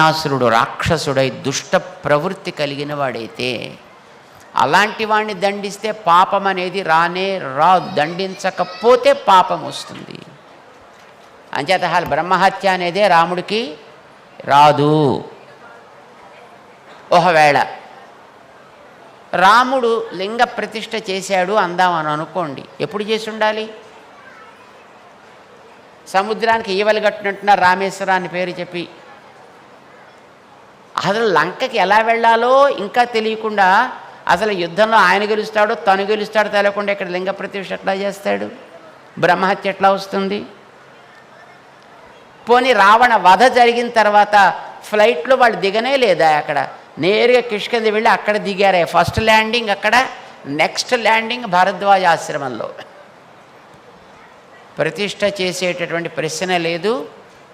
రావణాసురుడు రాక్షసుడై దుష్ట ప్రవృత్తి కలిగిన వాడైతే అలాంటి వాడిని దండిస్తే పాపం అనేది రానే రా దండించకపోతే పాపం వస్తుంది. అంచేత బ్రహ్మహత్య అనేదే రాముడికి రాదు. ఒకవేళ రాముడు లింగ ప్రతిష్ట చేశాడు అందామని అనుకోండి ఎప్పుడు చేసి ఉండాలి? సముద్రానికి ఈవలు కట్టినట్టున్న రామేశ్వరాన్ని పేరు చెప్పి అసలు లంకకి ఎలా వెళ్ళాలో ఇంకా తెలియకుండా అసలు యుద్ధంలో ఆయన గెలుస్తాడో తను గెలుస్తాడో తెలియకుండా ఇక్కడ లింగ ప్రతిష్ఠ ఎట్లా చేస్తాడు? బ్రహ్మహత్య ఎట్లా వస్తుంది? పోనీ రావణ వధ జరిగిన తర్వాత ఫ్లైట్లో వాళ్ళు దిగనే లేదా అక్కడ? నేరుగా కిష్కంది వెళ్ళి అక్కడ దిగారే. ఫస్ట్ ల్యాండింగ్ అక్కడ నెక్స్ట్ ల్యాండింగ్ భారద్వాజ ఆశ్రమంలో. ప్రతిష్ట చేసేటటువంటి ప్రశ్న లేదు.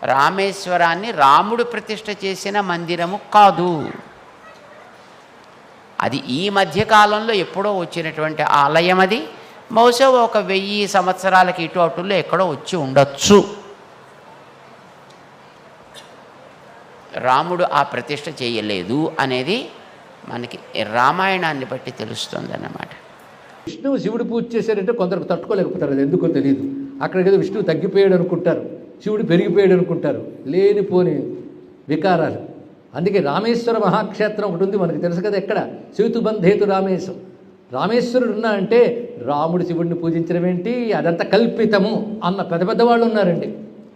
రామేశ్వరాన్ని రాముడు ప్రతిష్ట చేసిన మందిరము కాదు. అది ఈ మధ్యకాలంలో ఎప్పుడో వచ్చినటువంటి ఆలయం అది. బహుశా ఒక వెయ్యి సంవత్సరాలకి ఇటు అటులో ఎక్కడో వచ్చి ఉండొచ్చు. రాముడు ఆ ప్రతిష్ట చేయలేదు అనేది మనకి రామాయణాన్ని బట్టి తెలుస్తుంది అన్నమాట విష్ణువు శివుడు పూజ చేశారంటే కొందరు తట్టుకోలేకపోతారు అది ఎందుకో తెలియదు అక్కడికి విష్ణువు తగ్గిపోయాడు అనుకుంటారు. శివుడు పెరిగిపోయాడు అనుకుంటారు. లేనిపోని వికారాలు. అందుకే రామేశ్వర మహాక్షేత్రం ఒకటి ఉంది మనకి తెలుసు కదా ఎక్కడ? సేతు బంధేతు రామేశం. రామేశ్వరుడు ఉన్నా అంటే రాముడు శివుడిని పూజించడం ఏంటి? అదంతా కల్పితము అన్న పెద్ద పెద్ద వాళ్ళు ఉన్నారండి.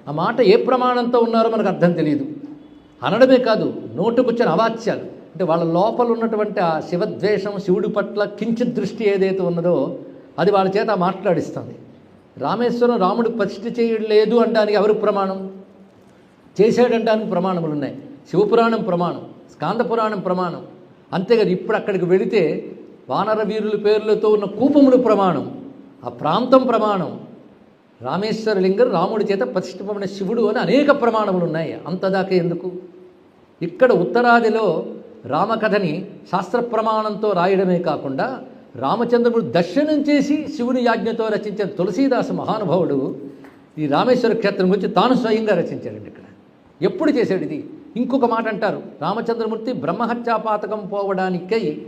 ఆ మాట ఏ ప్రమాణంతో ఉన్నారో మనకు అర్థం తెలియదు. అనడమే కాదు నోటుకొచ్చిన అవాచ్యాలు. అంటే వాళ్ళ లోపల ఉన్నటువంటి ఆ శివద్వేషం శివుడి పట్ల కించిత్ దృష్టి ఏదైతే ఉన్నదో అది వాళ్ళ చేత మాట్లాడిస్తుంది. రామేశ్వరం రాముడు ప్రతిష్ఠ చేయలేదు అనడానికి ఎవరు ప్రమాణం? చేశాడంటానికి ప్రమాణములు ఉన్నాయి శివపురాణం ప్రమాణం స్కాంద పురాణం ప్రమాణం. అంతేకాదు ఇప్పుడు అక్కడికి వెళితే వానర వీరుల పేర్లతో ఉన్న కూపములు ప్రమాణం ఆ ప్రాంతం ప్రమాణం. రామేశ్వర లింగం రాముడి చేత ప్రతిష్ఠితమైన శివుడు అని అనేక ప్రమాణములు ఉన్నాయి అంతదాకా ఎందుకు? ఇక్కడ ఉత్తరాదిలో రామకథని శాస్త్ర ప్రమాణంతో రాయడమే కాకుండా రామచంద్రుడు దర్శనం చేసి శివుని యాజ్ఞతో రచించిన తులసీదాస మహానుభావుడు ఈ రామేశ్వర క్షేత్రం గురించి తాను స్వయంగా రచించాడండి ఇక్కడ. ఎప్పుడు చేశాడు ఇది? ఇంకొక మాట అంటారు రామచంద్రమూర్తి బ్రహ్మహత్యాపాతకం పోవడానికై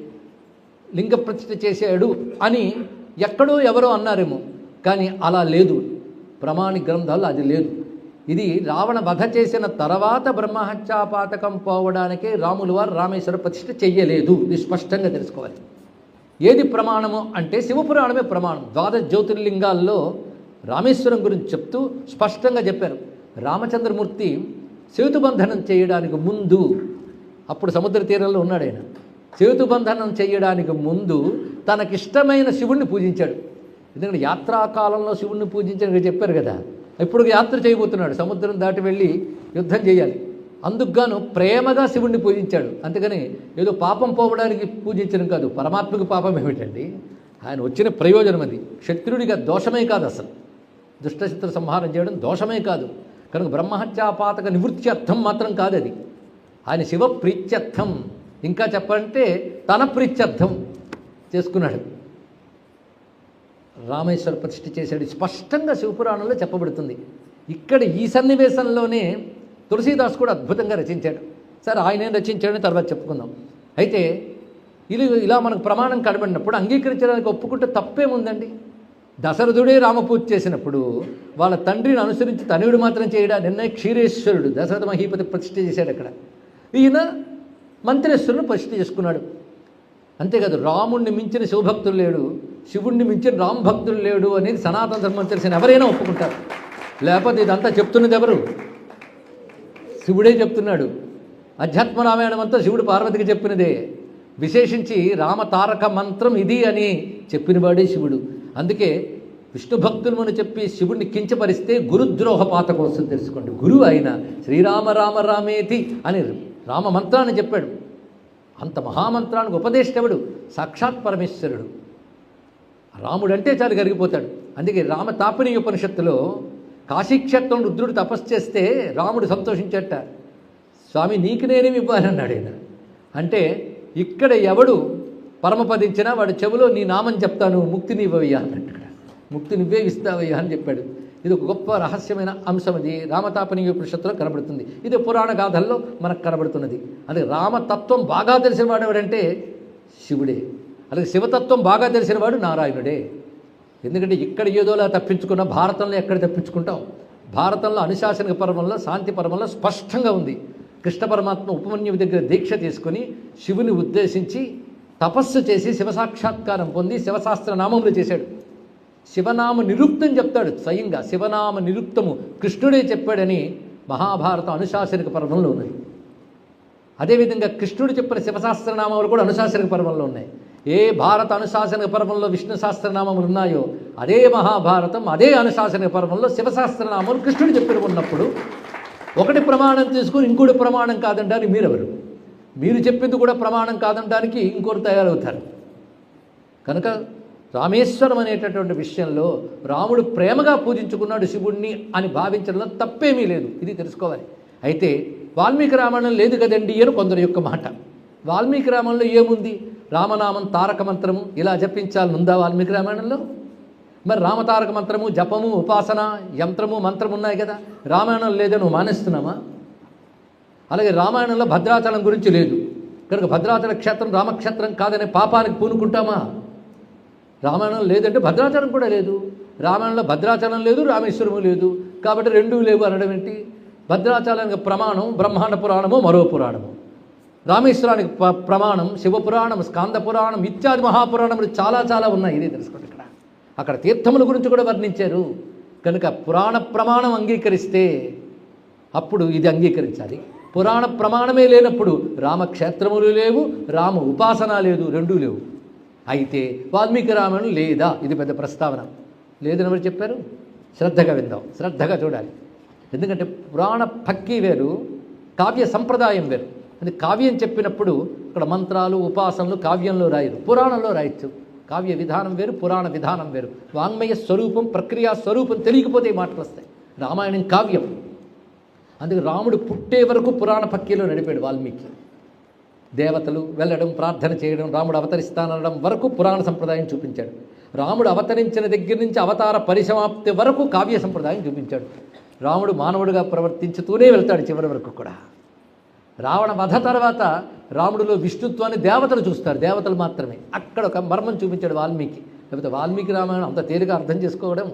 లింగ ప్రతిష్ఠ చేశాడు అని ఎక్కడో ఎవరో అన్నారేమో కానీ అలా లేదు. ప్రమాణి గ్రంథాలు అది లేదు. ఇది రావణ వధ చేసిన తర్వాత బ్రహ్మహత్యాపాతకం పోవడానికే రాములు వారు రామేశ్వర ప్రతిష్ఠ చెయ్యలేదు ఇది స్పష్టంగా తెలుసుకోవాలి. ఏది ప్రమాణము అంటే శివపురాణమే ప్రమాణం. ద్వాదశ జ్యోతిర్లింగాల్లో రామేశ్వరం గురించి చెప్తూ స్పష్టంగా చెప్పారు. రామచంద్రమూర్తి సేతుబంధనం చేయడానికి ముందు అప్పుడు సముద్ర తీరంలో ఉన్నాడు ఆయన. సేతుబంధనం చేయడానికి ముందు తనకిష్టమైన శివుణ్ణి పూజించాడు. ఎందుకంటే యాత్రాకాలంలో శివుణ్ణి పూజించాడు చెప్పారు కదా. ఇప్పుడు యాత్ర చేయబోతున్నాడు. సముద్రం దాటి వెళ్ళి యుద్ధం చేయాలి. అందుకుగాను ప్రేమగా శివుణ్ణి పూజించాడు. అందుకని ఏదో పాపం పోవడానికి పూజించడం కాదు పరమాత్మకు పాపం ఏమిటండి? ఆయన వచ్చిన ప్రయోజనం అది. క్షత్రుడిగా దోషమే కాదు అసలు. దుష్టశత్రు సంహారం చేయడం దోషమే కాదు. కనుక బ్రహ్మహత్యాపాతక నివృత్త్యర్థం మాత్రం కాదు అది. ఆయన శివ ప్రీత్యర్థం. ఇంకా చెప్పాలంటే తన ప్రీత్యర్థం చేసుకున్నాడు. రామేశ్వర ప్రతిష్ఠ చేశాడు. స్పష్టంగా శివపురాణంలో చెప్పబడుతుంది. ఇక్కడ ఈ సన్నివేశంలోనే తులసీదాస్ కూడా అద్భుతంగా రచించాడు. సరే ఆయన ఏం రచించాడని తర్వాత చెప్పుకుందాం. అయితే ఇది ఇలా మనకు ప్రమాణం కనబడినప్పుడు అంగీకరించడానికి ఒప్పుకుంటే తప్పేముందండి? దశరథుడే రామపూజ చేసినప్పుడు వాళ్ళ తండ్రిని అనుసరించి తనయుడు మాత్రం చేయడా? నిన్నే క్షీరేశ్వరుడు దశరథ మహీపతి ప్రతిష్ఠ చేశాడు అక్కడ. ఈయన మంత్రేశ్వరుని ప్రతిష్ఠ చేసుకున్నాడు. అంతేకాదు రాముణ్ణి మించిన శివభక్తులు లేడు శివుణ్ణి మించిన రామభక్తులు లేడు అనేది సనాతన ధర్మం తెలిసిన ఎవరైనా ఒప్పుకుంటారు. లేకపోతే ఇదంతా చెప్తున్నది ఎవరు? శివుడే చెప్తున్నాడు. అధ్యాత్మ రామాయణం అంతా శివుడు పార్వతికి చెప్పినదే. విశేషించి రామ తారక మంత్రం ఇది అని చెప్పినవాడే శివుడు. అందుకే విష్ణు భక్తులమని చెప్పి శివుడిని కించపరిస్తే గురుద్రోహ పాతకం వస్తుంది తెలుసుకోండి. గురువు ఆయన శ్రీరామ రామ రామేతి అని రామ మంత్రాన్ని చెప్పాడు. అంత మహామంత్రానికి ఉపదేష్టవుడు? సాక్షాత్ పరమేశ్వరుడు. రాముడంటే చాలు కరిగిపోతాడు. అందుకే రామ తాపిని ఉపనిషత్తులో కాశీక్షేత్రం రుద్రుడు తపస్సు చేస్తే రాముడు సంతోషించట. స్వామి నీకు నేనేమి ఇవ్వాలన్నాడు ఆయన అంటే ఇక్కడ ఎవడు పరమపదించినా వాడు చెవిలో నీ నామం చెప్తాను ముక్తిని నీవయ్యా అన్నట్టు ఇక్కడ ముక్తి నువ్వే ఇస్తావయ్యా అని చెప్పాడు. ఇది ఒక గొప్ప రహస్యమైన అంశం ఇది. రామతాపనీయ ఉపనిషత్తులో కనబడుతుంది. ఇది పురాణ గాథల్లో మనకు కనబడుతున్నది. అదే రామతత్వం బాగా తెలిసిన వాడు ఎవడంటే శివుడే. అలాగే శివతత్వం బాగా తెలిసిన వాడు నారాయణుడే. ఎందుకంటే ఇక్కడ ఏదోలా తప్పించుకున్న భారతంలో ఎక్కడ తప్పించుకుంటాం? భారతంలో అనుశాసనిక పర్వంలో శాంతి పర్వంలో స్పష్టంగా ఉంది. కృష్ణ పరమాత్మ ఉపమన్యుడి దగ్గర దీక్ష తీసుకొని శివుని ఉద్దేశించి తపస్సు చేసి శివసాక్షాత్కారం పొంది శివశాస్త్ర నామములు చేశాడు. శివనామ నిరుక్తం చెప్తాడు స్వయంగా. శివనామ నిరుక్తము కృష్ణుడే చెప్పాడని మహాభారత అనుశాసనిక పర్వంలో ఉన్నది. అదేవిధంగా కృష్ణుడు చెప్పిన శివశాస్త్రనామాలు కూడా అనుశాసనిక పర్వంలో ఉన్నాయి. ఏ భారత అనుశాసన పర్వంలో విష్ణు సహస్రనామములు ఉన్నాయో అదే మహాభారతం అదే అనుశాసన పర్వంలో శివశాస్త్రనామాలు కృష్ణుడు చెప్పిన ఉన్నప్పుడు ఒకటి ప్రమాణం తీసుకుని ఇంకోటి ప్రమాణం కాదంటానికి మీరెవరు? మీరు చెప్పింది కూడా ప్రమాణం కాదనడానికి ఇంకోరు తయారవుతారు. కనుక రామేశ్వరం అనేటటువంటి విషయంలో రాముడు ప్రేమగా పూజించుకున్నాడు శివుణ్ణి అని భావించడంలో తప్పేమీ లేదు. ఇది తెలుసుకోవాలి. అయితే వాల్మీకి రామాయణం లేదు కదండి అని కొందరి యొక్క మాట. వాల్మీకి రామాయణంలో ఏముంది? రామనామం తారక మంత్రము ఇలా జపించాలని ఉందా వాల్మీకి రామాయణంలో? మరి రామతారక మంత్రము జపము ఉపాసన యంత్రము మంత్రము ఉన్నాయి కదా. రామాయణం లేదని నువ్వు మానేస్తున్నామా అలాగే రామాయణంలో భద్రాచలం గురించి లేదు. కనుక భద్రాచల క్షేత్రం రామక్షేత్రం కాదనే పాపానికి పూనుకుంటామా? రామాయణం లేదంటే భద్రాచలం కూడా లేదు. రామాయణంలో భద్రాచలం లేదు రామేశ్వరము లేదు. కాబట్టి రెండూ లేవు అనడం ఏంటి? భద్రాచలానికి ప్రమాణం బ్రహ్మాండ పురాణము మరో పురాణము. రామేశ్వరానికి ప- ప్రమాణం శివపురాణం స్కాంద పురాణం ఇత్యాది మహాపురాణములు చాలా చాలా ఉన్నాయి ఇదే తెలుసుకోండి ఇక్కడ. అక్కడ తీర్థముల గురించి కూడా వర్ణించారు. కనుక పురాణ ప్రమాణం అంగీకరిస్తే అప్పుడు ఇది అంగీకరించాలి. పురాణ ప్రమాణమే లేనప్పుడు రామక్షేత్రములు లేవు రామ ఉపాసన లేదు రెండూ లేవు. అయితే వాల్మీకి రామాయణం లేదా? ఇది పెద్ద ప్రస్తావన. లేదని ఎవరు చెప్పారు? శ్రద్ధగా విందాం. శ్రద్ధగా చూడాలి. ఎందుకంటే పురాణ భక్తి వేరు కావ్య సంప్రదాయం వేరు. అది కావ్యం చెప్పినప్పుడు ఇక్కడ మంత్రాలు ఉపాసనలు కావ్యంలో రాయరు పురాణంలో రాయొచ్చు. కావ్య విధానం వేరు పురాణ విధానం వేరు. వాంగ్మయ స్వరూపం ప్రక్రియా స్వరూపం తెలియకపోతే మాటలు వస్తాయి. రామాయణం కావ్యం. అందుకే రాముడు పుట్టే వరకు పురాణ పక్కిలో నడిపాడు వాల్మీకి. దేవతలు వెళ్ళడం ప్రార్థన చేయడం రాముడు అవతరిస్తానడం వరకు పురాణ సంప్రదాయం చూపించాడు. రాముడు అవతరించిన దగ్గర నుంచి అవతార పరిసమాప్తి వరకు కావ్య సంప్రదాయం చూపించాడు. రాముడు మానవుడిగా ప్రవర్తించుతూనే వెళ్తాడు చివరి వరకు కూడా. రావణ వధ తర్వాత రాముడిలో విష్ణుత్వాన్ని దేవతలు చూస్తారు. దేవతలు మాత్రమే. అక్కడ ఒక మర్మం చూపించాడు వాల్మీకి. లేకపోతే వాల్మీకి రామాయణం అంత తేలిక అర్థం చేసుకోవడం.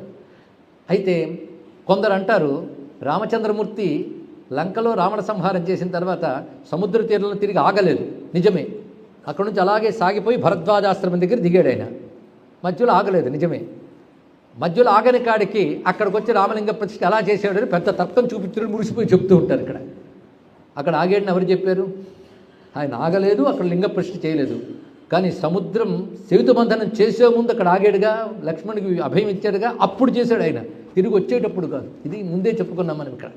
అయితే కొందరు అంటారు రామచంద్రమూర్తి లంకలో రావణ సంహారం చేసిన తర్వాత సముద్ర తీరంలో తిరిగి ఆగలేదు. నిజమే. అక్కడ నుంచి అలాగే సాగిపోయి భరద్వాజాశ్రమం దగ్గర దిగాడు ఆయన. మధ్యలో ఆగలేదు. నిజమే. మధ్యలో ఆగని కాడికి అక్కడికి వచ్చి రామలింగ ప్రతిష్ఠ ఎలా చేసాడని పెద్ద తర్కం చూపించడం మురిసిపోయి చెప్తూ ఉంటారు ఇక్కడ. అక్కడ ఆగేడని ఎవరు చెప్పారు? ఆయన ఆగలేదు అక్కడ లింగ ప్రశ్న చేయలేదు. కానీ సముద్రం సేతుబంధనం చేసే ముందు అక్కడ ఆగాడుగా లక్ష్మణుడికి అభయం ఇచ్చాడుగా అప్పుడు చేశాడు ఆయన. తిరిగి వచ్చేటప్పుడు కాదు. ఇది ముందే చెప్పుకున్నాం మనం ఇక్కడ.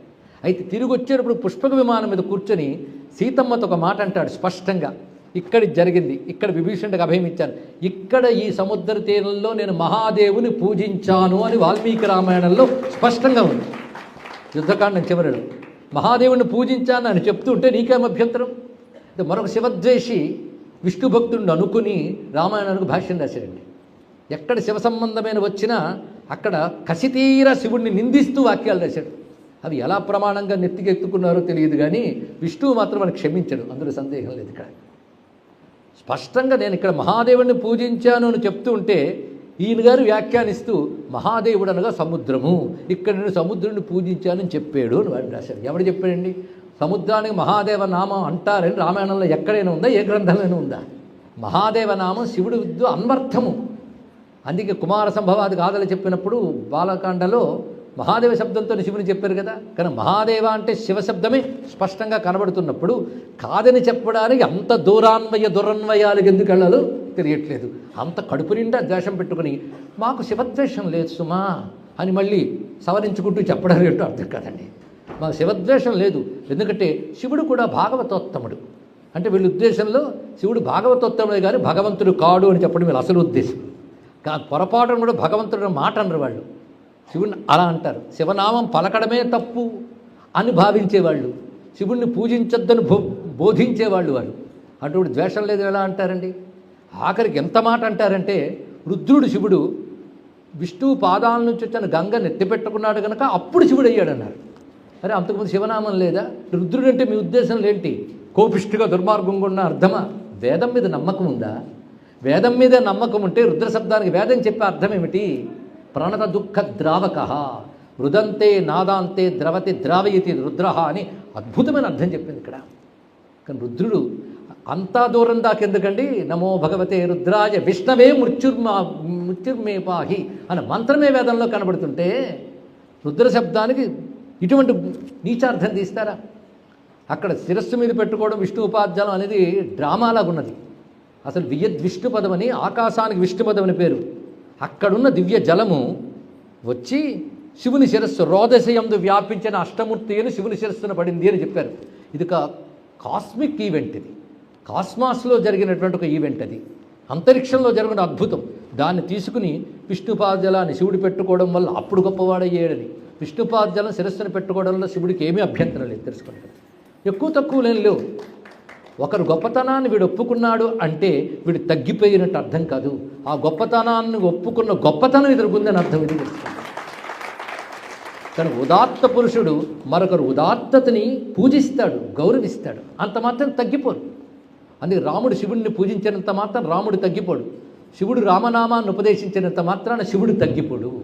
అయితే తిరిగి వచ్చేటప్పుడు పుష్పక విమానం మీద కూర్చొని సీతమ్మతో ఒక మాట అంటాడు స్పష్టంగా. ఇక్కడ జరిగింది. ఇక్కడ విభీషణుడికి అభయం ఇచ్చాను. ఇక్కడ ఈ సముద్ర తీరంలో నేను మహాదేవుని పూజించాను అని వాల్మీకి రామాయణంలో స్పష్టంగా ఉంది. యుద్ధకాండం చివరిలో. మహాదేవుని పూజించాను అని చెప్తుంటే నీకేం అభ్యంతరం? అంటే మరొక శివద్వేషి విష్ణు భక్తుడిని అనుకుని రామాయణానికి భాష్యం రాశాడండి. ఎక్కడ శివ సంబంధమైన వచ్చినా అక్కడ కసితీర శివుణ్ణి నిందిస్తూ వాక్యాలు రాశాడు. అవి ఎలా ప్రమాణంగా నెత్తికెత్తుకున్నారో తెలియదు కానీ విష్ణువు మాత్రం మనకు క్షమించడు. అందులో సందేహం లేదు ఇక్కడ. స్పష్టంగా నేను ఇక్కడ మహాదేవుణ్ణి పూజించాను అని చెప్తూ ఉంటే ఈయన గారు వ్యాఖ్యానిస్తూ మహాదేవుడు అనగా సముద్రము ఇక్కడ నేను సముద్రుని పూజించానని చెప్పాడు అని వాడు రాశాడు. ఎవడు చెప్పాడండి? సముద్రానికి మహాదేవ నామం అంటారని రామాయణంలో ఎక్కడైనా ఉందా? ఏ గ్రంథంలోనే ఉందా? మహాదేవ నామం శివుడు విద్య అన్వర్థము. అందుకే కుమార సంభవాది గాథలు చెప్పినప్పుడు బాలకాండలో మహాదేవ శబ్దంతో శివుని చెప్పారు కదా. కానీ మహాదేవ అంటే శివ శబ్దమే స్పష్టంగా కనబడుతున్నప్పుడు కాదని చెప్పడానికి అంత దూరాన్వయ దురన్వయాలకు ఎందుకు వెళ్ళాలో తెలియట్లేదు. అంత కడుపు నిండా ద్వేషం పెట్టుకుని మాకు శివద్వేషం లేదు సుమా అని మళ్ళీ సవరించుకుంటూ చెప్పడం ఏంటో అర్థం కాదండి. మాకు శివద్వేషం లేదు. ఎందుకంటే శివుడు కూడా భాగవతోత్తముడు. అంటే వీళ్ళ ఉద్దేశంలో శివుడు భాగవతోత్తముడే కానీ భగవంతుడు కాడు అని చెప్పడం వీళ్ళ అసలు ఉద్దేశం. కా పొరపాటును కూడా భగవంతుడు మాట అనరు వాళ్ళు. శివుణ్ణి అలా అంటారు. శివనామం పలకడమే తప్పు అని భావించేవాళ్ళు. శివుణ్ణి పూజించొద్దని బో బోధించేవాళ్ళు వాళ్ళు అటువంటి ద్వేషం లేదు ఎలా అంటారండి? ఆఖరికి ఎంత మాట అంటారంటే రుద్రుడు శివుడు విష్ణువు పాదాల నుంచి వచ్చిన గంగ నెత్తిపెట్టుకున్నాడు కనుక అప్పుడు శివుడు అయ్యాడన్నారు అరే అంతకుముందు శివనామం లేదా? రుద్రుడు అంటే మీ ఉద్దేశం ఏంటి కోపిష్టిగా దుర్మార్గంగా ఉన్న అర్థమా? వేదం మీద నమ్మకం ఉందా? వేదం మీద నమ్మకం ఉంటే రుద్ర శబ్దానికి వేదం చెప్పే అర్థం ఏమిటి? ప్రణత దుఃఖ ద్రావక రుదంతే నాదాంతే ద్రవతి ద్రావయతి రుద్ర అని అద్భుతమైన అర్థం చెప్పింది ఇక్కడ. కానీ రుద్రుడు అంతా దూరం దాకెందుకండి నమో భగవతే రుద్రాయ విష్ణవే మృత్యుర్మా మృత్యుర్మే పాహి అనే మంత్రమే వేదంలో కనబడుతుంటే రుద్ర శబ్దానికి ఇటువంటి నీచార్థం తీస్తారా? అక్కడ శిరస్సు మీద పెట్టుకోవడం విష్ణు ఉపాధ్యాయం అనేది డ్రామాలాగా ఉన్నది అసలు వియద్ విష్ణు పదం అని ఆకాశానికి విష్ణు పదం అని పేరు. అక్కడున్న దివ్య జలము వచ్చి శివుని శిరస్సు రోదశయందు వ్యాపించిన అష్టమూర్తి అని శివుని శిరస్సున పడింది అని చెప్పారు. ఇది ఒక కాస్మిక్ ఈవెంట్ ఇది. కాస్మాస్లో జరిగినటువంటి ఒక ఈవెంట్ అది. అంతరిక్షంలో జరిగిన అద్భుతం. దాన్ని తీసుకుని విష్ణుపాదజలాన్ని శివుడు పెట్టుకోవడం వల్ల అప్పుడు గొప్పవాడయ్యాడని. విష్ణుపాదజలం శిరస్సును పెట్టుకోవడం వల్ల శివుడికి ఏమీ అభ్యంతరం లేదు తెలుసుకోండి. ఎక్కువ తక్కువ లేని లేవు ఒకరు గొప్పతనాన్ని వీడు ఒప్పుకున్నాడు అంటే వీడు తగ్గిపోయినట్టు అర్థం కాదు. ఆ గొప్పతనాన్ని ఒప్పుకున్న గొప్పతనం ఎదుర్కొందని అర్థం ఇది. కానీ ఉదాత్త పురుషుడు మరొకరు ఉదాత్తతని పూజిస్తాడు గౌరవిస్తాడు. అంత మాత్రం తగ్గిపోరు. అందుకే రాముడు శివుడిని పూజించినంత మాత్రం రాముడు తగ్గిపోడు. శివుడు రామనామాన్ని ఉపదేశించినంత మాత్రాన శివుడు తగ్గిపోడు.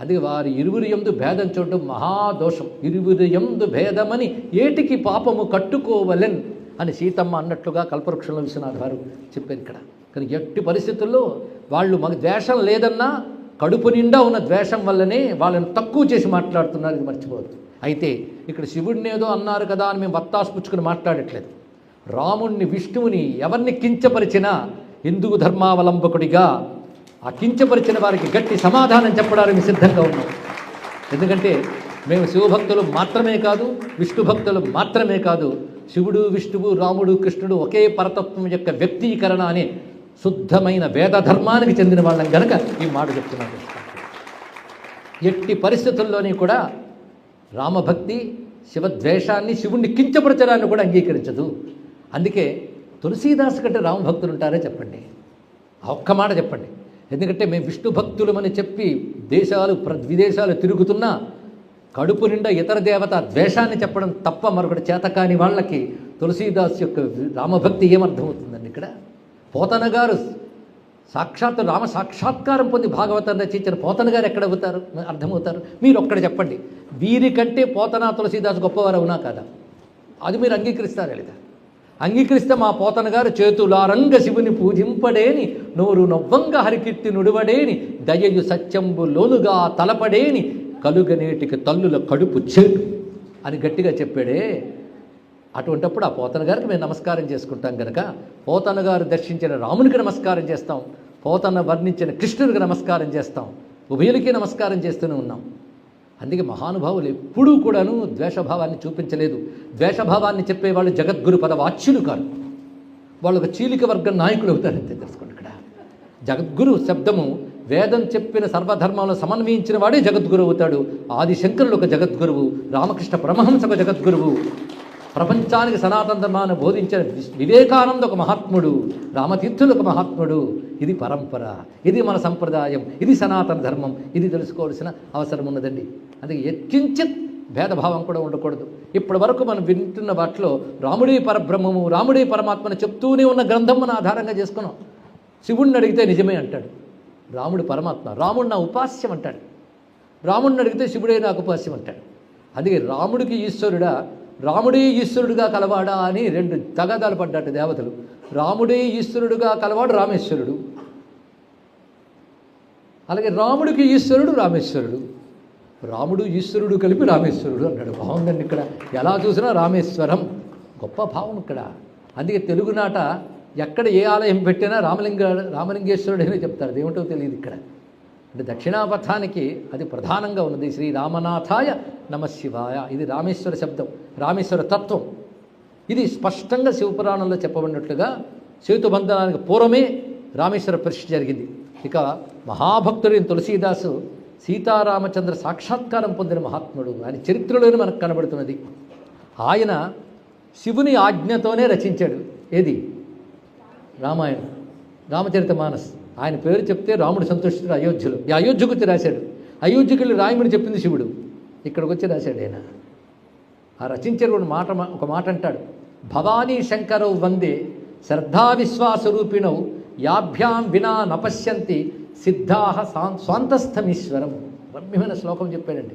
అది వారి ఇరువురి ఎందు భేదం చూడడం మహాదోషం ఇరువురి ఎందు భేదమని ఏటికి పాపము కట్టుకోవలెన్. అని సీతమ్మ అన్నట్లుగా కల్పవృక్షంలో విశ్వనాథ్ గారు చెప్పారు ఇక్కడ. కానీ ఎట్టి పరిస్థితుల్లో వాళ్ళు మాకు ద్వేషం లేదన్నా కడుపు నిండా ఉన్న ద్వేషం వల్లనే వాళ్ళని తక్కువ చేసి మాట్లాడుతున్నారు ఇది మర్చిపోవద్దు. అయితే ఇక్కడ శివుడిని ఏదో అన్నారు కదా అని మేము వత్తాసు పుచ్చుకుని మాట్లాడట్లేదు. రాముణ్ణి విష్ణువుని ఎవరిని కించపరిచినా హిందూ ధర్మావలంబకుడిగా ఆ కించపరిచిన వారికి గట్టి సమాధానం చెప్పడానికి సిద్ధంగా ఉన్నాం. ఎందుకంటే మేము శివభక్తులు మాత్రమే కాదు విష్ణు భక్తులు మాత్రమే కాదు శివుడు విష్ణువు రాముడు కృష్ణుడు ఒకే పరతత్వం యొక్క వ్యక్తీకరణ అనే శుద్ధమైన వేద ధర్మానికి చెందిన వాళ్ళం కనుక ఈ మాట చెప్తున్నాను ఎట్టి పరిస్థితుల్లోని కూడా రామభక్తి శివద్వేషాన్ని శివుణ్ణి కించపరచడాన్ని కూడా అంగీకరించదు. అందుకే తులసీదాస్ కంటే రామభక్తులు ఉంటారే చెప్పండి. ఆ ఒక్క మాట చెప్పండి. ఎందుకంటే మేము విష్ణు భక్తులమని చెప్పి దేశాలు ప్ర విదేశాలు తిరుగుతున్నా కడుపు నిండా ఇతర దేవత ద్వేషాన్ని చెప్పడం తప్ప మరొకటి చేతకాని వాళ్ళకి తులసీదాస్ యొక్క రామభక్తి ఏమర్థమవుతుందండి ఇక్కడ? పోతన గారు సాక్షాత్ రామ సాక్షాత్కారం పొంది భాగవతం రచించిన పోతన గారు ఎక్కడ అవుతారు? అర్థమవుతారు? మీరు ఒక్కడ చెప్పండి. వీరికంటే పోతన తులసీదాస్ గొప్పవారు అవునా కదా? అది మీరు అంగీకరిస్తారు లేదా? అంగీకరిస్తే మా పోతన గారు చేతులారంగ శివుని పూజింపడేని నోరు నవ్వంగ హరికీర్తి నుడివడేని దయయు సత్యంబు లోనుగా తలపడేని కలుగనేటికి తల్లుల కడుపు చెడు అని గట్టిగా చెప్పాడే. అటువంటప్పుడు ఆ పోతన గారికి మేము నమస్కారం చేసుకుంటాం కనుక పోతన గారు దర్శించిన రామునికి నమస్కారం చేస్తాం పోతన వర్ణించిన కృష్ణునికి నమస్కారం చేస్తాం ఉభయులకి నమస్కారం చేస్తూనే ఉన్నాం. అందుకే మహానుభావులు ఎప్పుడూ కూడాను ద్వేషభావాన్ని చూపించలేదు. ద్వేషభావాన్ని చెప్పేవాళ్ళు జగద్గురు పద వాచ్యులు కాదు వాళ్ళు ఒక చీలిక వర్గం నాయకులు అవుతారంతే తెలుసుకోండి ఇక్కడ. జగద్గురు శబ్దము వేదం చెప్పిన సర్వధర్మంలో సమన్వయించిన వాడే జగద్గురు అవుతాడు. ఆదిశంకరుడు ఒక జగద్గురువు రామకృష్ణ పరమహంస ఒక జగద్గురువు. ప్రపంచానికి సనాతన ధర్మాన్ని బోధించిన వివేకానంద ఒక మహాత్ముడు రామతీర్థులు ఒక మహాత్ముడు. ఇది పరంపర ఇది మన సంప్రదాయం ఇది సనాతన ధర్మం ఇది తెలుసుకోవాల్సిన అవసరం ఉన్నదండి. అందుకే ఎత్కించిత్ భేదభావం కూడా ఉండకూడదు. ఇప్పటి వరకు మనం వింటున్న వాటిలో రాముడే పరబ్రహ్మము రాముడే పరమాత్మని చెప్తూనే ఉన్న గ్రంథం మన ఆధారంగా చేసుకున్నాం. శివుణ్ణి అడిగితే నిజమే అంటాడు. రాముడు పరమాత్మ రాముడు నా ఉపాస్యం అంటాడు. రాముడిని అడిగితే శివుడే నాకు ఉపాస్యం అంటాడు. అందుకే రాముడికి ఈశ్వరుడా రాముడే ఈశ్వరుడుగా కలవాడా అని రెండు తగాదాలు పడ్డాడు దేవతలు. రాముడే ఈశ్వరుడుగా కలవాడు రామేశ్వరుడు. అలాగే రాముడికి ఈశ్వరుడు రామేశ్వరుడు. రాముడు ఈశ్వరుడు కలిపి రామేశ్వరుడు అన్నాడు బాగుందండి ఇక్కడ. ఎలా చూసినా రామేశ్వరం. గొప్ప భావం ఇక్కడ. అందుకే తెలుగునాట ఎక్కడ ఏ ఆలయం పెట్టినా రామలింగ రామలింగేశ్వరుడు అని చెప్తారు దేవుంటో తెలియదు ఇక్కడ. అంటే దక్షిణాపథానికి అది ప్రధానంగా ఉన్నది. శ్రీ రామనాథాయ నమశివాయ ఇది రామేశ్వర శబ్దం రామేశ్వర తత్వం. ఇది స్పష్టంగా శివపురాణంలో చెప్పబడినట్లుగా సేతుబంధనానికి పూర్వమే రామేశ్వర పరీక్ష జరిగింది. ఇక మహాభక్తుడైన తులసీదాసు సీతారామచంద్ర సాక్షాత్కారం పొందిన మహాత్ముడు. ఆయన చరిత్రలోనే మనకు కనబడుతున్నది. ఆయన శివుని ఆజ్ఞతోనే రచించాడు. ఏది? రామాయణం రామచరిత మానస్. ఆయన పేరు చెప్తే రాముడు సంతోషితుడు అయోధ్యలో. ఈ అయోధ్యకు వచ్చి రాశాడు. అయోధ్యకి వెళ్ళి రాయమని చెప్పింది శివుడు. ఇక్కడికి వచ్చి రాశాడు ఆయన. ఆ రచించిన మాట ఒక మాట అంటాడు. భవానీ శంకరౌ వందే శ్రద్ధా విశ్వాసరూపిణవు యాభ్యాం వినా నపశ్యంతి సిద్ధాహ స్వాంతస్థమీశ్వరం. రమ్యమైన శ్లోకం చెప్పాడండి.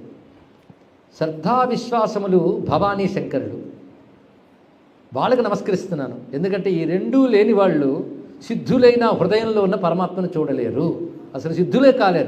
శ్రద్ధా విశ్వాసములు భవానీ శంకరుడు. వాళ్ళకి నమస్కరిస్తున్నాను. ఎందుకంటే ఈ రెండూ లేని వాళ్ళు సిద్ధులైన హృదయంలో ఉన్న పరమాత్మను చూడలేరు. అసలు సిద్ధులే కాలేరు.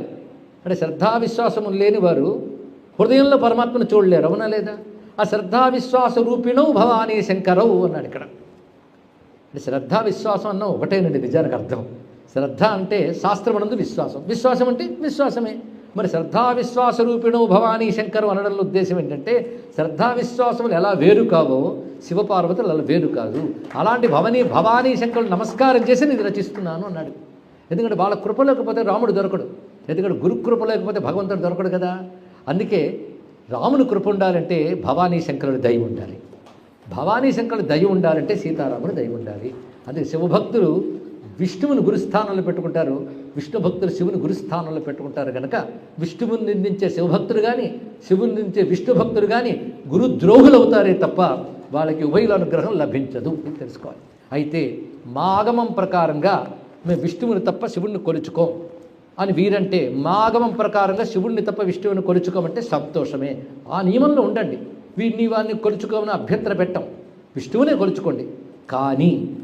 అంటే శ్రద్ధావిశ్వాసము లేని వారు హృదయంలో పరమాత్మను చూడలేరు. అవునా లేదా? ఆ శ్రద్ధా విశ్వాస భవానీ శంకరవు అన్నాడు ఇక్కడ. అంటే శ్రద్ధ విశ్వాసం అన్న ఒకటేనండి నిజానికి అర్థం. శ్రద్ధ అంటే శాస్త్రమునందు విశ్వాసం. విశ్వాసం అంటే విశ్వాసమే. మరి శ్రద్ధా విశ్వాస రూపిణో భవానీ శంకరు అనడంలో ఉద్దేశం ఏంటంటే శ్రద్ధా విశ్వాసములు ఎలా వేరు కావో శివపార్వతులు అలా వేరు కాదు. అలాంటి భవనీ భవానీ శంకరులు నమస్కారం చేసి నేను రచిస్తున్నాను అన్నాడు. ఎందుకంటే వాళ్ళ కృప లేకపోతే రాముడు దొరకడు. ఎందుకంటే గురుకృప లేకపోతే భగవంతుడు దొరకడు కదా. అందుకే రాముని కృప ఉండాలంటే భవానీ శంకరుడు దయ ఉండాలి. భవానీ శంకరుడు దయ ఉండాలంటే సీతారాముడు దయ ఉండాలి. అందుకే శివభక్తులు విష్ణువుని గురుస్థానంలో పెట్టుకుంటారు. విష్ణు భక్తులు శివుని గురుస్థానంలో పెట్టుకుంటారు కనుక విష్ణువుని నిందించే శివభక్తులు కానీ శివుని నిందించే విష్ణు భక్తులు కానీ గురుద్రోహులు అవుతారే తప్ప వాళ్ళకి ఉభయుల అనుగ్రహం లభించదు అని తెలుసుకోవాలి. అయితే మా ఆగమం ప్రకారంగా మేము విష్ణువుని తప్ప శివుణ్ణి కొలుచుకోం అని వీరంటే మా ఆగమం ప్రకారంగా శివుణ్ణి తప్ప విష్ణువుని కొలుచుకోమంటే సంతోషమే. ఆ నియమంలో ఉండండి. వీడిని వారిని కొలుచుకోమని అభ్యంతర పెట్టం. విష్ణువునే కొలుచుకోండి. కానీ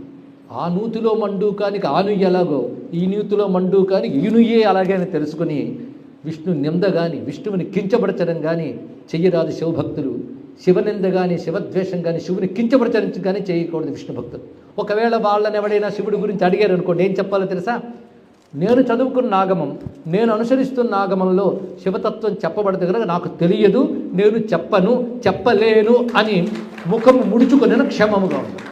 ఆ నూతిలో మండూకానికి ఆనుయ్య ఎలాగో ఈ నూతిలో మండూకానికి ఈనుయే అలాగే అని తెలుసుకుని విష్ణు నింద కానీ విష్ణువుని కించపరచడం కానీ చెయ్యరాదు శివభక్తులు. శివనింద కానీ శివద్వేషం కానీ శివుని కించపరచడం కానీ చేయకూడదు విష్ణు భక్తులు. ఒకవేళ వాళ్ళని ఎవడైనా శివుడి గురించి అడిగారు అనుకోండి ఏం చెప్పాలో తెలుసా? నేను చదువుకున్న ఆగమం నేను అనుసరిస్తున్న ఆగమంలో శివతత్వం చెప్పబడదు కనుక నాకు తెలియదు నేను చెప్పను చెప్పలేను అని ముఖం ముడుచుకొని క్షమముగా ఉంది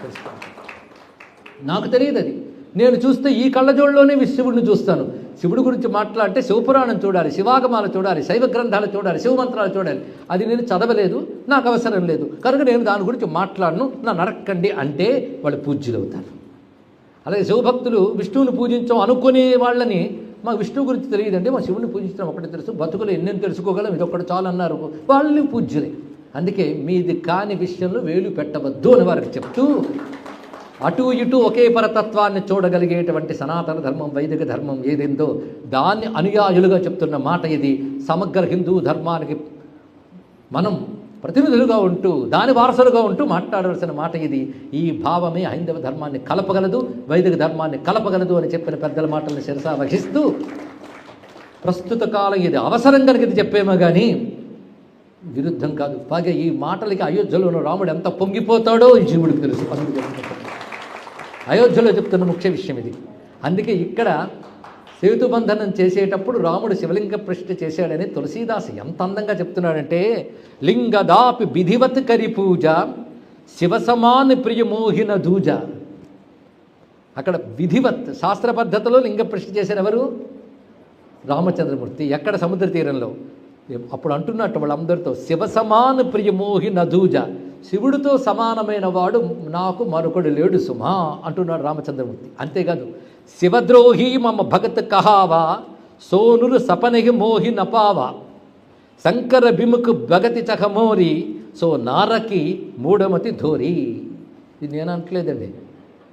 నాకు తెలియదు అది. నేను చూస్తే ఈ కళ్ళజోళ్ళలోనే శివుడిని చూస్తాను. శివుడి గురించి మాట్లాడితే శివపురాణం చూడాలి శివాగమాలు చూడాలి శైవ గ్రంథాలు చూడాలి శివమంత్రాలు చూడాలి. అది నేను చదవలేదు నాకు అవసరం లేదు. కనుక నేను దాని గురించి మాట్లాడను నా నరక్కండి అంటే వాళ్ళు పూజ్యులు అవుతారు. అలాగే శివభక్తులు విష్ణువుని పూజించాం అనుకునే వాళ్ళని మాకు విష్ణువు గురించి తెలియదండి. మా శివుని పూజించడం ఒకటి తెలుసు. బతుకులు ఎన్నెన్ని తెలుసుకోగలం? ఇది ఒకటి చాలు అన్నారు. వాళ్ళని పూజ్యులే. అందుకే మీది కాని విషయంలో వేలు పెట్టవద్దు అని వారికి చెప్తూ అటు ఇటు ఒకే పరతత్వాన్ని చూడగలిగేటువంటి సనాతన ధర్మం వైదిక ధర్మం ఏదేందో దాన్ని అనుయాయులుగా చెప్తున్న మాట ఇది. సమగ్ర హిందూ ధర్మానికి మనం ప్రతినిధులుగా ఉంటూ దాని వారసులుగా ఉంటూ మాట్లాడవలసిన మాట ఇది. ఈ భావమే హైందవ ధర్మాన్ని కలపగలదు వైదిక ధర్మాన్ని కలపగలదు అని చెప్పిన పెద్దల మాటలను శిరసా వహిస్తూ ప్రస్తుత కాలం ఇది అవసరం కనుక ఇది చెప్పేమో కానీ విరుద్ధం కాదు. పైగా ఈ మాటలకి అయోధ్యలో ఉన్న రాముడు ఎంత పొంగిపోతాడో ఈ జీవుడికి తెలుసు. అందుకు అయోధ్యలో చెప్తున్న ముఖ్య విషయం ఇది. అందుకే ఇక్కడ సేతుబంధనం చేసేటప్పుడు రాముడు శివలింగ ప్రశ్న చేశాడని తులసీదాస్ ఎంత అందంగా చెప్తున్నాడంటే లింగదాపి విధివత్ కరి పూజ శివసమాన్ ప్రియమోహిన దూజ. అక్కడ విధివత్ శాస్త్ర పద్ధతిలో లింగ ప్రశ్న చేశారు ఎవరు? రామచంద్రమూర్తి. ఎక్కడ సముద్ర తీరంలో? అప్పుడు అంటున్నట్టు వాళ్ళందరితో శివసమాన్ ప్రియమోహి నదూజ శివుడితో సమానమైన వాడు నాకు మరొకడు లేడు సుమా అంటున్నాడు రామచంద్రమూర్తి. అంతేకాదు శివద్రోహి మమ భగత్ కహావా సోనురు సపనహి మోహి నపావా శంకర బిముకు భగతి చకమోరి సో నారకి మూఢమతి ధోరి. ఇది నేను అనట్లేదండి.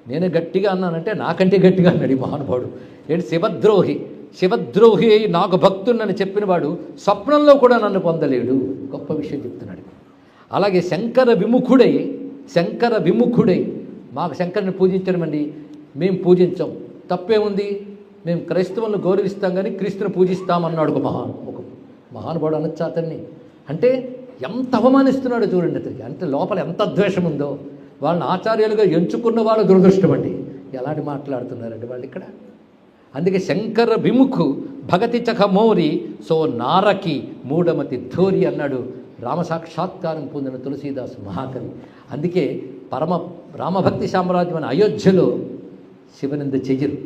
నేను గట్టిగా అన్నానంటే నాకంటే గట్టిగా అన్నాడు ఈ మహానుభావుడు. ఏంటి శివద్రోహి? శివద్రోహి నాకు నాకు భక్తున్నని చెప్పినవాడు స్వప్నంలో కూడా నన్ను పొందలేడు. గొప్ప విషయం చెప్తున్నాడు. అలాగే శంకర విముఖుడై శంకర విముఖుడై. మాకు శంకరుని పూజించడమండి. మేము పూజించాం. తప్పేముంది? మేము క్రైస్తవులను గౌరవిస్తాం కానీ క్రీస్తుని పూజిస్తామన్నాడు ఒక మహాను ఒక మహానుభావుడు అనొచ్చు అతన్ని. అంటే ఎంత అవమానిస్తున్నాడో చూడండి అతనికి. అంటే లోపల ఎంత ద్వేషం ఉందో వాళ్ళని ఆచార్యులుగా ఎంచుకున్న వాళ్ళ దురదృష్టం అండి ఎలాంటి మాట్లాడుతున్నారండి వాళ్ళు ఇక్కడ? అందుకే శంకర విముఖు భగతి చఖమోరి సో నారకి మూఢమతి ధోరి అన్నాడు. రామ సాక్షాత్కారం పొందిన తులసీదాసు మహాకవి. అందుకే పరమ రామభక్తి సామ్రాజ్యం అనే అయోధ్యలో శివనింద చెయ్యరు.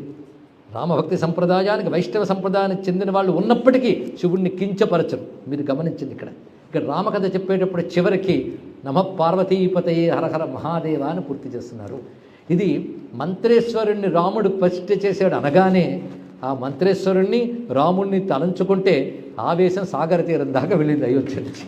రామభక్తి సంప్రదాయానికి వైష్ణవ సంప్రదాయానికి చెందిన వాళ్ళు ఉన్నప్పటికీ శివుణ్ణి కించపరచరు. మీరు గమనించింది ఇక్కడ. ఇక్కడ రామకథ చెప్పేటప్పుడు చివరికి నమ పార్వతీపతయే హరహర మహాదేవ అని పూర్తి చేస్తున్నారు. ఇది మంత్రేశ్వరుణ్ణి రాముడు ప్రతిష్ఠ చేశాడు అనగానే ఆ మంత్రేశ్వరుణ్ణి రాముణ్ణి తలంచుకుంటే ఆవేశం సాగర తీరం దాకా వెళ్ళింది అయోధ్య నుంచి.